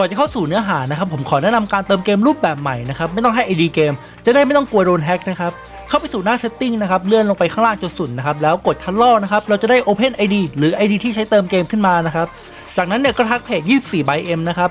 ก่อนจะเข้าสู่เนื้อหานะครับผมขอแนะนำการเติมเกมรูปแบบใหม่นะครับไม่ต้องให้ ID เกม จะได้ไม่ต้องกลัวโดนแฮ็กนะครับเข้าไปสู่หน้า setting นะครับเลื่อนลงไปข้างล่างจนสุดนะครับแล้วกดคันลอนะครับเราจะได้ Open ID หรือ ID ที่ใช้เติมเกมขึ้นมานะครับจากนั้นเนี่ยก็ทักเพจ 24 by M นะครับ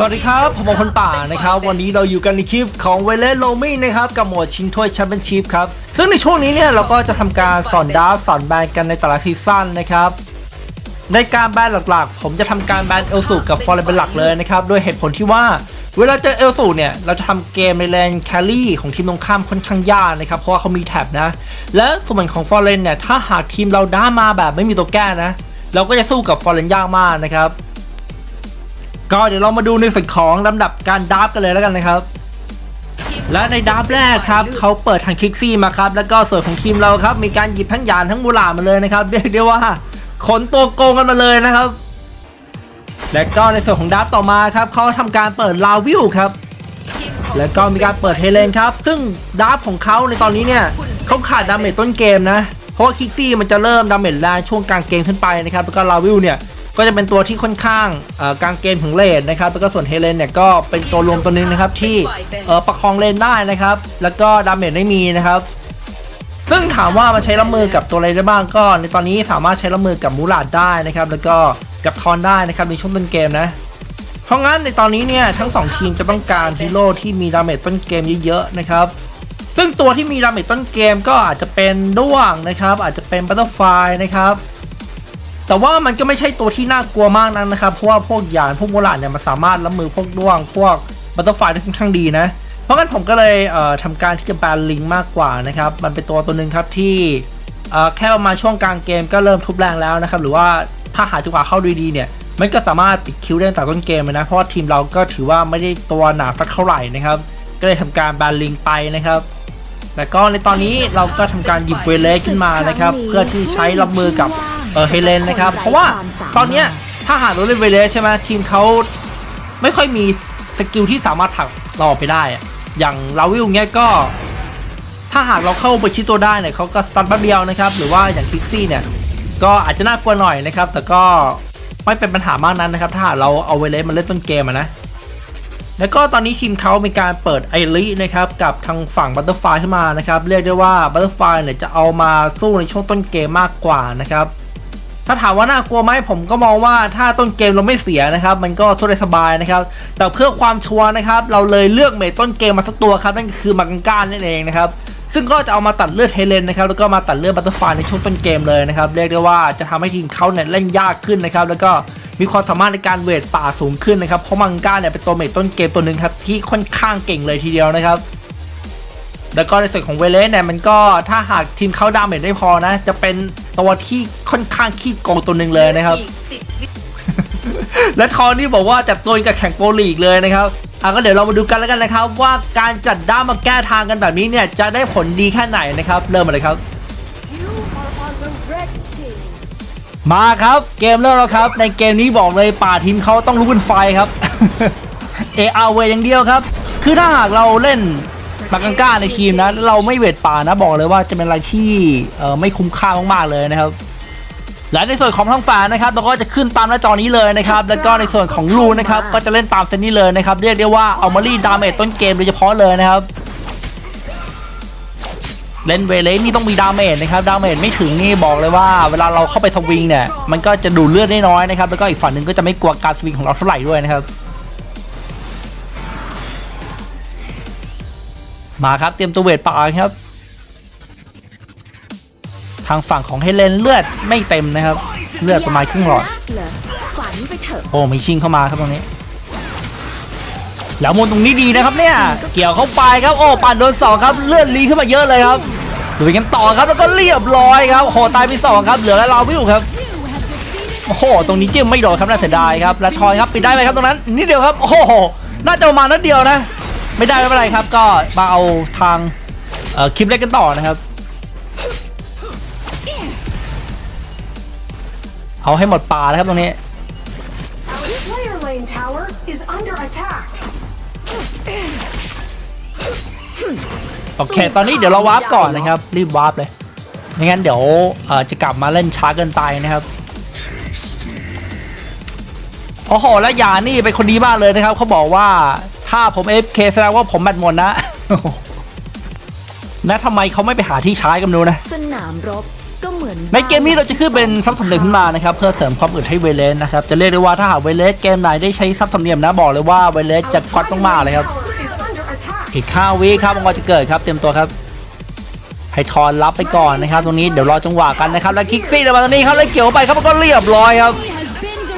สวัสดีครับ ผมอคนป่านะครับ วันนี้เราอยู่กันในคลิปของเวเลโลมิงนะครับ กับหมวดชิงถ้วยแชมเปี้ยนชิพครับ ซึ่งในช่วงนี้เนี่ยเราก็จะทำการสอนดาร์สอนแบนกันในแต่ละซีซั่นนะครับ ในการแบนหลักๆ ผมจะทำการแบนเอลสูกับฟอร์เรนเป็นหลักเลยนะครับ ด้วยเหตุผลที่ว่า เวลาเจอเอลสูเนี่ย เราจะทำเกมในแลนแคลรี่ของทีมตรงข้ามค่อนข้างยากนะครับ เพราะว่าเขามีแท็บนะ และส่วนของฟอร์เรนเนี่ย ถ้าหากทีมเราด้ามาแบบไม่มีตัวแก้นะ เราก็จะสู้กับฟอร์เรนยากมากนะครับ ก็เดี๋ยวเรามาดูในส่วนของลำดับการดับกันเลยแล้วกันนะครับ และในดับแรกครับเขาเปิดทางคิกซี่มาครับ แล้วก็ส่วนของทีมเราครับ มีการหยิบทั้งยานทั้งมูลามาเลยนะครับเรียกได้ว่าขนตัวโกงกันมาเลยนะครับ และก็ในส่วนของดับต่อมาครับเขาทำการเปิดลาวิวครับ แล้วก็มีการเปิดเฮเลนครับ ซึ่งดับของเขาในตอนนี้เนี่ยเขาขาดดาเมจต้นเกมนะ เพราะว่าคิกซี่มันจะเริ่มดาเมจแรงช่วงกลางเกมขึ้นไปนะครับ แล้วก็ลาวิวเนี่ย ก็จะเป็นตัวที่ค่อนข้างกลางเกมถึงเลนนะครับแล้วก็ส่วนเฮเลนเนี่ยก็เป็นตัวรวมตัวหนึงนะครับที่ประคองเลนได้นะครับ แล้วก็ดาเมจไม่มีนะครับซึ่งถามว่ามันใช้รับมือกับตัวอะไรได้บ้างก็ ในตอนนี้สามารถใช้รับมือกับมูลาดได้นะครับ แล้วก็กับทอนได้นะครับในช่วงต้นเกมนะ เพราะงั้นในตอนนี้เนี่ยทั้ง 2 ทีมจะต้องการฮีโร่ที่มีดาเมจต้นเกมเยอะๆนะครับ ซึ่งตัวที่มีดาเมจต้นเกมก็อาจจะเป็นด้วงนะครับ อาจจะเป็นบัตเตอร์ไฟนะครับ แต่ว่ามันก็ไม่ใช่ตัวที่น่ากลัวมากนักนะครับ เพราะว่าพวกยานพวกโมลาดเนี่ยมันสามารถรับมือพวกด้วง พวกบัตเตอร์ไฟได้ค่อนข้างดีนะ เพราะงั้นผมก็เลยเอ่อทำการที่จะแบนลิงมากกว่านะครับ มันเป็นตัวตัวหนึ่งครับที่เอ่อแค่ประมาณช่วงกลางเกมก็เริ่มทุบแรงแล้วนะครับ หรือว่าถ้าหาจังหวะเข้าดีๆเนี่ยมันก็สามารถปิดคิวได้ตั้งแต่ต้นเกมเลยนะ เพราะว่าทีมเราก็ถือว่าไม่ได้ตัวหนาสักเท่าไหร่นะครับ ก็เลยทำการแบนลิงไปนะครับแล้วก็ในตอนนี้เราก็ทำการหยิบเวเลขึ้นมานะครับ เพื่อที่ใช้รับมือกับเออเฮเลนนะครับ เพราะว่าตอนเนี้ยถ้าหากเราเล่นเวเลสใช่ไหมทีมเขาไม่ค่อยมีสกิลที่สามารถถักเราออกไปได้อะอย่างลาวิลเงี้ยก็ ถ้าหากเราเข้าไปชิดตัวได้เนี่ยเขาก็สตันแป๊บเดียวนะครับ หรือว่าอย่างคิกซี่เนี่ย ก็อาจจะน่ากลัวหน่อยนะครับ แต่ก็ไม่เป็นปัญหามากนั้นนะครับ ถ้าหากเราเอาเวเลสมาเล่นต้นเกมอะนะแล้วก็ตอนนี้ทีมเขามีการเปิดไอรินะครับ กับทางฝั่งบัตเตอร์ไฟขึ้นมานะครับ เรียกได้ว่าบัตเตอร์ไฟเนี่ยจะเอามาสู้ในช่วงต้นเกมมากกว่านะครับ ถ้าถามว่าน่ากลัวไหมผมก็มองว่าถ้าต้นเกมเราไม่เสียนะครับ มันก็สู้ได้สบายนะครับ แต่เพื่อความชัวร์นะครับ เราเลยเลือกเมทต้นเกมมาสักตัวครับ นั่นก็คือมังการนั่นเองนะครับซึ่งก็จะเอามาตัดเลือดเฮเลนนะครับแล้วก็มาตัดเลือดบัตเตอร์ไฟในช่วงต้นเกมเลยนะครับเรียกได้ว่าจะทำให้ทีมเขาเนี่ยเล่นยากขึ้นนะครับแล้วก็มีความสามารถในการเวทป่าสูงขึ้นนะครับเพราะมังการเนี่ยเป็นตัวเมทต้นเกมตัวหนึ่งครับที่ค่อนข้างเก่งเลยทีเดียวนะครับ แล้วก็ในส่วนของเวเลสเนี่ยมันก็ถ้าหากทีมเขาดาเมจได้พอนะ จะเป็นตัวที่ค่อนข้างขี้โกงตัวหนึ่งเลยนะครับ อีกสิบวิและทอนนี่บอกว่าจับตัวเองกับแข่งโปรลีกเลยนะครับอะก็เดี๋ยวเรามาดูกันแล้วกันนะครับ ว่าการจัดด้ามมาแก้ทางกันแบบนี้เนี่ยจะได้ผลดีแค่ไหนนะครับ เริ่มมาเลยครับ You are on the red team. มาครับเกมเริ่มแล้วครับ ในเกมนี้บอกเลยป่าทีมเขาต้องลุกเป็นไฟครับ เออาเวอย่างเดียวครับ คือถ้าหากเราเล่น ปากกังก้าในทีมนะ เราไม่เวทป่านะบอกเลยว่าจะเป็นอะไรที่เอ่อไม่คุ้มค่ามากๆเลยนะครับและในส่วนของทางฝานะครับเราก็จะขึ้นตามหน้าจอนี้เลยนะครับแล้วก็ในส่วนของลูนะครับก็จะเล่นตามเซนนี้เลยนะครับเรียกได้ว่าเอามารีดาเมจต้นเกมโดยเฉพาะเลยนะครับเล่นเวเลนี่ต้องมีดาเมจนะครับดาเมจไม่ถึงนี่บอกเลยว่า เวลาเราเข้าไปสวิงเนี่ยมันก็จะดูดเลือดได้น้อยนะครับแล้วก็อีกฝั่งหนึ่งก็จะไม่กลัวการสวิงของเราเท่าไหร่ด้วยนะครับ มาครับเตรียมตัวเวทปากครับ ทางฝั่งของเฮเลนเลือดไม่เต็มนะครับ เลือดประมาณครึ่งหลอดเหรอฝันไปเถอะโอ้มีชิงเข้ามาครับตรงนี้ แล้วมุนตรงนี้ดีนะครับเนี่ย เกี่ยวเข้าไปครับโอ้ปั่นโดนสองครับเลือดลีขึ้นมาเยอะเลยครับดูไปกันต่อครับแล้วก็เรียบร้อยครับโอ้โหตายไปสองครับเหลือแล้วลาวิวครับโอ้โห ตรงนี้จิ้มไม่โดนครับน่าเสียดายครับและทอยครับปิดได้ไหมครับตรงนั้นนิดเดียวครับ โอ้โห น่าจะประมาณนัดเดียวนะ ไม่ได้ไม่เป็นไรครับ ก็มาเอาทางเอ่อคลิปเล็กกันต่อนะครับ เอาให้หมดป่านะครับตรงนี้ Our Slayer Lane Tower is under attack. โอเค ตอนนี้เดี๋ยวเราวาร์ปก่อนนะครับ รีบวาร์ปเลย ไม่งั้นเดี๋ยวเอ่อจะกลับมาเล่นช้าเกินไปนะครับโอ้โหแล้วยานี่เป็นคนดีมากเลยนะครับ เขาบอกว่า ถ้าผม FK แสดงว่าผมแบตหมดนะนะทำไมเขาไม่ไปหาที่ใช้กันดูนะ สนามรบก็เหมือนในเกมนี้เราจะขึ้นเป็นซับสำเนียงขึ้นมานะครับเพื่อเสริมความอึดให้เวเลสนะครับจะเรียกได้ว่าถ้าหากเวเลสเกมไหนได้ใช้ซับสำเนียงนะบอกเลยว่าเวเลสจะก๊อตมากๆเลยครับ Tower is under attack. อีก5วิครับมังกรจะเกิดครับ เตรียมตัวครับให้ทอนรับไปก่อนนะครับ ตรงนี้เดี๋ยวรอจังหวะกันนะครับแล้วคิกซี่เดี๋ยวมาตรงนี้ครับแล้วเกี่ยวไปครับมันก็เรียบร้อยครับ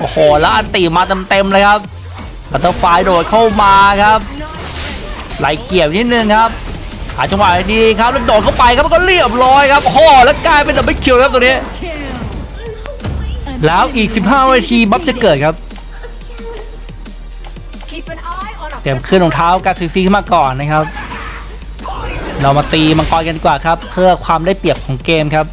โอ้โหแล้วอันตีมาเต็มๆเลยครับ บัตเตอร์ไฟโดดเข้ามาครับไหลเกี่ยวนิดนึงครับหาจังหวะดีครับแล้วโดดเข้าไปครับมันก็เรียบร้อยครับโอ้แล้วกลายเป็นดับเบิลคิวครับตัวนี้ แล้วอีก 15นาทีบัฟจะเกิดครับเตรียมขึ้นรองเท้ากาซีซีขึ้นมาก่อนนะครับ เรามาตีมังกรกันดีกว่าครับ เพื่อความได้เปรียบของเกมครับ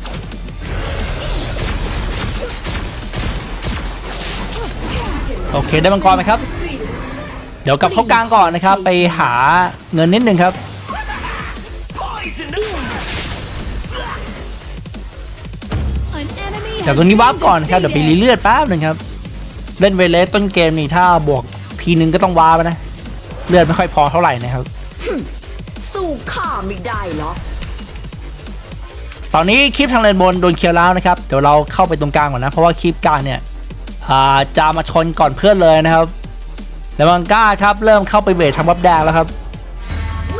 โอเคได้มังกรไหมครับ ดี๋ยวกลับเข้ากลางก่อนนะครับ ไปหาเงินนิดนึงครับ แต่ตรงนี้วาร์ปก่อนนะครับเดี๋ยวไปรีเลือดแป๊บหนึ่งครับ เล่นเวเลสต้นเกมนี่ถ้าบวกทีนึงก็ต้องวาร์ปนะ เลือดไม่ค่อยพอเท่าไหร่นะครับ สู้ข้าไม่ได้เหรอตอนนี้คลิปทางเลนบนโดนเคลียร์แล้วนะครับเดี๋ยวเราเข้าไปตรงกลางก่อนนะ เพราะว่าคลิปกลางเนี่ยอ่าจะมาชนก่อนเพื่อนเลยนะครับ แล้วมังก้าครับเริ่มเข้าไปเวททำวับแดงแล้วครับ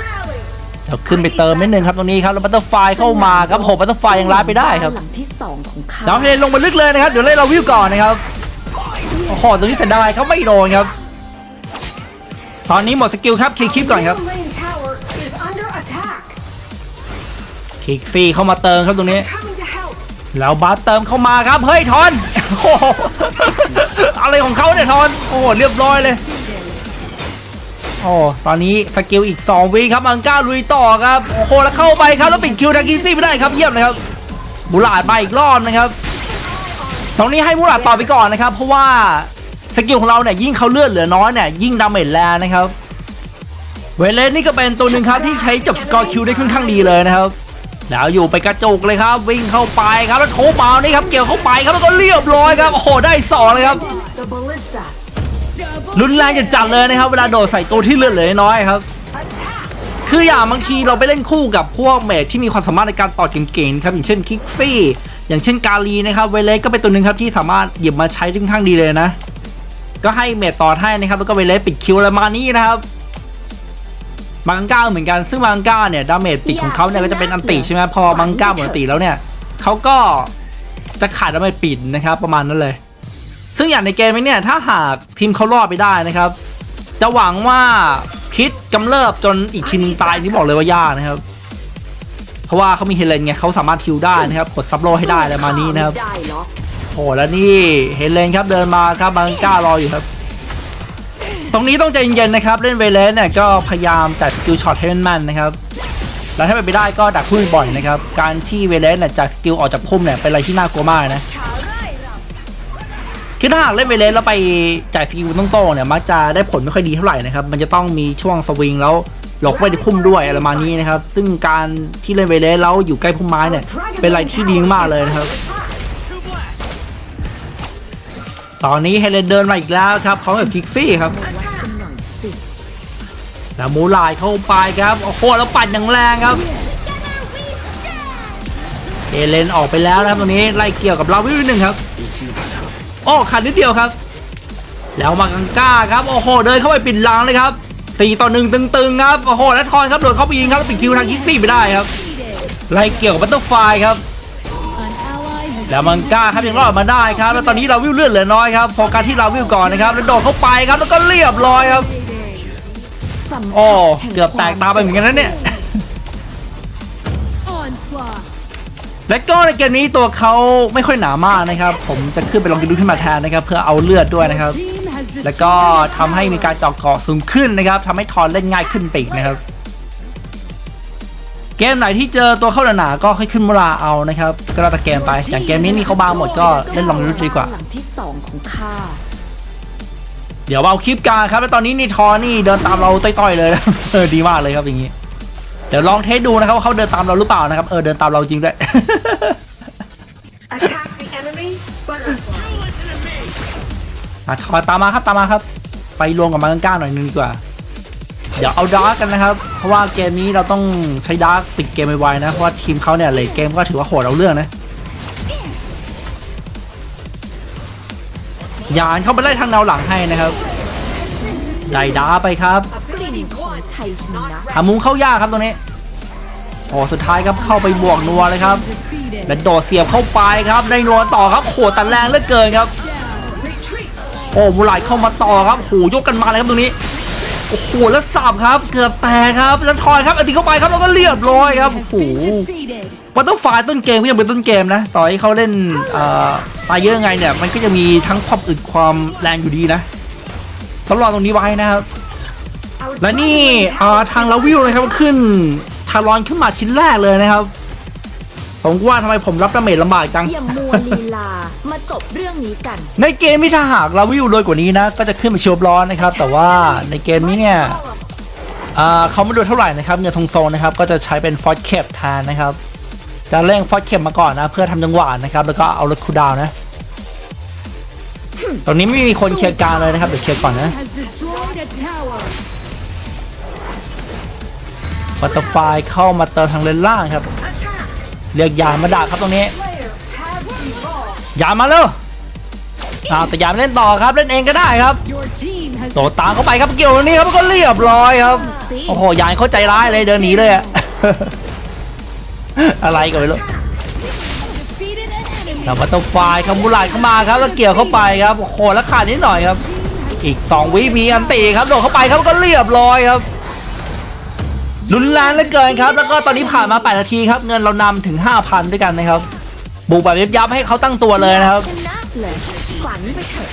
Rally. เดี๋ยวขึ้นไปเติมนิดนึงครับตรงนี้ครับแล้วบัตเตอร์ไฟเข้ามาครับโหบัตเตอร์ไฟยังร้ายไปได้ครับหลังที่สองของข้าแล้วให้ลงมาลึกเลยนะครับเดี๋ยวเล่นเราวิวก่อนนะครับโอ้โหตรงนี้เสียดายเขาไม่โดนครับ ตอนนี้หมดสกิลครับคลิกคลิปก่อนครับ Slayer Lane Tower is under attack. คลิกซี่เข้ามาเติมครับตรงนี้ Coming to help. แล้วบาสเติมเข้ามาครับเฮ้ยทอนโอ้โหอะไรของเขาเนี่ยทอนโอ้โหเรียบร้อยเลยโอ้ตอนนี้สกิลอีก 2 วิครับอังก้าลุยต่อครับโอ้โหแล้วเข้าไปครับแล้วปิดคิวทากิซี่ไม่ได้ครับเยี่ยมเลยครับมูลาดมาอีกรอบนะครับตรงนี้ให้มูลาดต่อไปก่อนนะครับ เพราะว่าสกิลของเราเนี่ยยิ่งเขาเลือดเหลือน้อยเนี่ยยิ่งดาเมจแรงนะครับเวเลสนี่ก็เป็นตัวหนึ่งครับที่ใช้จับสกอร์คิวได้ค่อนข้างดีเลยนะครับแล้วอยู่ไปกระจุกเลยครับ วิ่งเข้าไปครับแล้วโถเมานี่ครับเกี่ยวเข้าไปครับแล้วก็เรียบร้อยครับโอ้โหได้สองเลยครับ รุนแรงจัดๆเลยนะครับเวลาโดดใส่ตัวที่เลือดเหลือน้อยครับ คืออย่างบางทีเราไปเล่นคู่กับพวกเมจที่มีความสามารถในการต่อเก่งๆครับอย่างเช่นคิกซี่อย่างเช่นกาลีนะครับเวเลสก็เป็นตัวหนึ่งครับที่สามารถหยิบมาใช้ค่อนข้างดีเลยนะ ก็ให้เมจต่อให้นะครับแล้วก็เวเลสปิดคิวอะไรมานี่นะครับมังก้าเหมือนกันซึ่งมังก้าเนี่ยดาเมจปิดของเขาเนี่ยก็จะเป็นอันติใช่ไหมพอมังก้าหมดอันติแล้วเนี่ยเขาก็จะขาดดาเมจปิดนะครับประมาณนั้นเลย ซึ่งอย่างในเกมนี้เนี่ยถ้าหากทีมเขารอดไปได้นะครับ จะหวังว่าพิษกำเริบจนอีกทีมนึงตายนี่บอกเลยว่ายากนะครับ เพราะว่าเขามีเฮเลนไงเขาสามารถทิวได้นะครับกดซับโลให้ได้อะไรมานี้นะครับสู้ข้าไม่ได้เหรอโอ้แล้วนี่เฮเลนครับเดินมาครับบังก้ารออยู่ครับ ตรงนี้ต้องใจเย็นๆนะครับ เล่นเวเลสเนี่ยก็พยายามจัดสกิลช็อตให้แม่นๆนะครับแล้วถ้าเป็นไปได้ก็ดักพุ่มบ่อยนะครับ การที่เวเลสเนี่ยจัดสกิลออกจากพุ่มเนี่ยเป็นอะไรที่น่ากลัวมากนะ คือถ้าหากเล่นเวเลสแล้วไปจ่ายสกิลต้องโต้เนี่ยมักจะได้ผลไม่ค่อยดีเท่าไหร่นะครับ มันจะต้องมีช่วงสวิงแล้วหลบไปในพุ่มด้วยอะไรประมาณนี้นะครับ ซึ่งการที่เล่นเวเลสแล้วอยู่ใกล้พุ่มไม้เนี่ยเป็นอะไรที่ดีมากเลยนะครับ ตอนนี้เฮเลนเดินมาอีกแล้วครับพร้อมกับคิกซี่ครับแล้วมูลายเข้าไปครับโอ้โหแล้วปัดอย่างแรงครับเอเลนออกไปแล้วนะครับตรงนี้ไล่เกี่ยวกับลาวิวนิดหนึ่งครับ โอ้ขันนิดเดียวครับ แล้วมากังก้าครับโอ้โหเดินเข้าไปปิดหลังเลยครับตีต่อหนึ่งตึงๆครับโอ้โหแล้วทอนครับโดดเข้าไปยิงครับแล้วปิดคิวทางคิกซี่ไม่ได้ครับไล่เกี่ยวกับบัตเตอร์ไฟครับแล้วมังก้าครับยังรอดมาได้ครับ แล้วตอนนี้เราวิวเลือดเหลือน้อยครับโฟกัสที่เราวิวก่อนนะครับแล้วโดดเข้าไปครับแล้วก็เรียบร้อยครับโอ้เกือบแตกตาไปเหมือนกันนะเนี่ย และก็ในเกมนี้ตัวเขาไม่ค่อยหนามากนะครับ ผมจะขึ้นไปลองดูขึ้นมาแทนนะครับ เพื่อเอาเลือดด้วยนะครับ แล้วก็ทำให้มีการเจาะเกาะสูงขึ้นนะครับทำให้ทอนเล่นง่ายขึ้นไปอีกนะครับ เกมไหนที่เจอตัวเข้าหนาๆก็ค่อยขึ้นมูลาเอานะครับ ก็แล้วแต่เกมไป อย่างเกมนี้นี่เขาบางหมดก็เล่นลองรุดดีกว่าหลังที่สองของข้าเดี๋ยวเอาคลิปการครับ แล้วตอนนี้นี่ทอนี่เดินตามเราต้อยๆเลยนะดีมากเลยครับอย่างนี้ เดี๋ยวลองเทสดูนะครับว่าเขาเดินตามเราหรือเปล่านะครับ เออเดินตามเราจริงด้วย Attack the enemy. Butterfly. อะทอตามมาครับตามมาครับ ไปรวมกับมังก้าหน่อยนึงดีกว่า เดี๋ยวเอาดาร์กกันนะครับ เพราะว่าเกมนี้เราต้องใช้ดาร์กปิดเกมไวๆนะเพราะว่าทีมเขาเนี่ยเลยเกมก็ถือว่าโหดเอาเรื่องนะยานเข้าไปไล่ทางแนวหลังให้นะครับ ได้ดาร์กไปครับ Ability one ชัยชนะหามุมเข้ายากครับตรงนี้โอ้สุดท้ายครับเข้าไปบวกนัวเลยครับและโดดเสียบเข้าไปครับได้นัวต่อครับโหตัดแรงเหลือเกินครับโอ้มูหลายเข้ามาต่อครับโหยกกันมาเลยครับตรงนี้โอ้โหแล้วสับครับ เกือบแตกครับแล้วทอยครับอันติเข้าไปครับแล้วก็เรียบร้อยครับโอ้โหวัตเตอร์ไฟต้นเกมก็ยังเป็นต้นเกมนะ ต่อให้เขาเล่นเอ่อตายเยอะไงเนี่ย มันก็จะมีทั้งความอึดความแรงอยู่ดีนะต้องรอตรงนี้ไว้นะครับ และนี่ dragon อ่า tower ทางลาวิวนะครับขึ้นทารอนขึ้นมาชิ้นแรกเลยนะครับ ผมว่าทำไมผมรับดาเมจลำบากจังอย่ามัวลีลามาจบเรื่องนี้กัน ในเกมที่ถ้าหากลาวิวโดยกว่านี้นะ ก็จะขึ้นมาเชียวร้อนนะครับ แต่ว่าในเกมนี้เนี่ยอ่าเขาไม่ดูเท่าไหร่นะครับเงินทงโซนนะครับก็จะใช้เป็นฟอสเคปแทนนะครับจะเร่งฟอสเคปมาก่อนนะ เพื่อทำจังหวะนะครับ แล้วก็เอารถคูลดาวน์นะ ตรงนี้ไม่มีคนเคลียร์กลารเลยนะครับ เดี๋ยวเคลียร์ก่อนนะ บัตเตอร์ไฟเข้ามาเติมทางเลนล่างครับ เรียกยามาด่าครับตรงนี้ ยามาเร็วอ้าวแต่ยามเล่นต่อครับเล่นเองก็ได้ครับโดดตามเข้าไปครับเกี่ยวตรงนี้ครับก็เรียบร้อยครับโอ้โหยานเขาใจร้ายเลยเดินหนีเลยอะอะไรกันไม่รู้ defeated an enemy. แล้วบัตตอร์ไฟครับมูลายเข้ามาครับแล้วเกี่ยวเข้าไปครับโอ้โหแล้วขาดนิดหน่อยครับ อีก 2 วิมีอันตีครับโดดเข้าไปครับก็เรียบร้อยครับ รุนแรงเหลือเกินครับ แล้วก็ตอนนี้ผ่านมา 8 นาทีครับ เงินเรานำถึง 5,000 ด้วยกันนะครับ บุกแบบยับให้เขาตั้งตัวเลยนะครับ ชนะเลยฝันไปเถอะ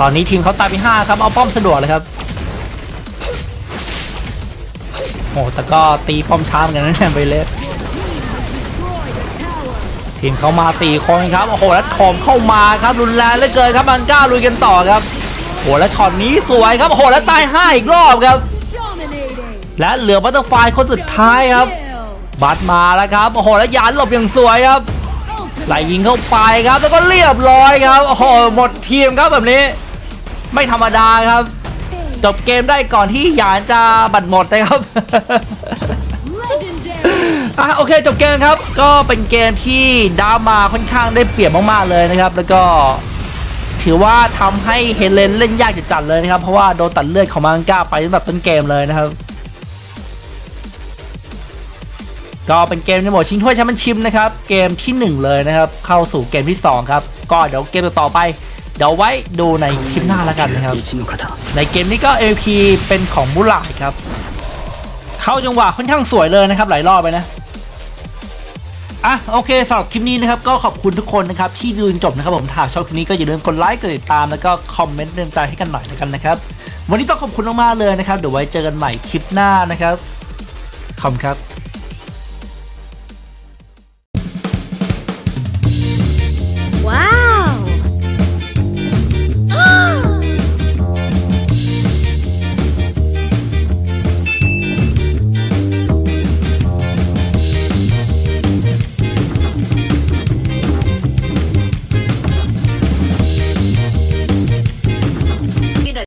ตอนนี้ทีมเขาตายไป 5 ครับ เอาป้อมสะดวกเลยครับ โอ้แต่ก็ตีป้อมช้าเหมือนกันนะเนี่ยไปเลยทีมเขามาตีคนครับ โอ้โห แล้วถมเข้ามาครับ รุนแรงเหลือเกินครับมันกล้าลุยกันต่อครับ โอ้โห แล้วช็อตนี้สวยครับ โอ้โห แล้วตาย 5 อีกรอบครับ และเหลือบัตเตอร์ไฟคนสุดท้ายครับ บัตมาแล้วครับ โอ้โห แล้วยานหลบอย่างสวยครับไหลยิงเข้าไปครับ แล้วก็เรียบร้อยครับ โอ้โห หมดทีมครับแบบนี้ ไม่ธรรมดาครับ จบเกมได้ก่อนที่ยานจะบัตรหมดนะครับอะโอเคจบเกมครับ ก็เป็นเกมที่ดามาค่อนข้างได้เปรียบมากๆเลยนะครับ แล้วก็ถือว่าทำให้เฮเลนเล่นยากจัดๆเลยนะครับ เพราะว่าโดนตัดเลือดของมังก้าไปตั้งแต่ต้นเกมเลยนะครับ ก็เป็นเกมในโหมดชิงถ้วยแชมเปี้ยนชิพนะครับ เกมทีหนึ่1 เลยนะครับ เข้าสู่เกมที่ 2 ครับ ก็เดี๋ยวเกมต่อไป เดี๋ยวไว้ดูในคลิปหน้าแล้วกันนะครับ ในเกมนี้ก็ AP เป็นของบุลายครับ เข้าจังหวะค่อนข้างสวยเลยนะครับ หลายรอบไปนะอะโอเคสำหรับคลิปนี้นะครับก็ขอบคุณทุกคนนะครับที่ดูจนจบนะครับผมถ้าชอบคลิปนี้ก็อย่าลืมกดไลค์กดติดตามแล้วก็คอมเมนต์เตือนใจให้กันหน่อยแล้วกันนะครับ วันนี้ต้องขอบคุณมากๆเลยนะครับเดี๋ยวไว้เจอกันใหม่คลิปหน้านะครับขอบคุณครับ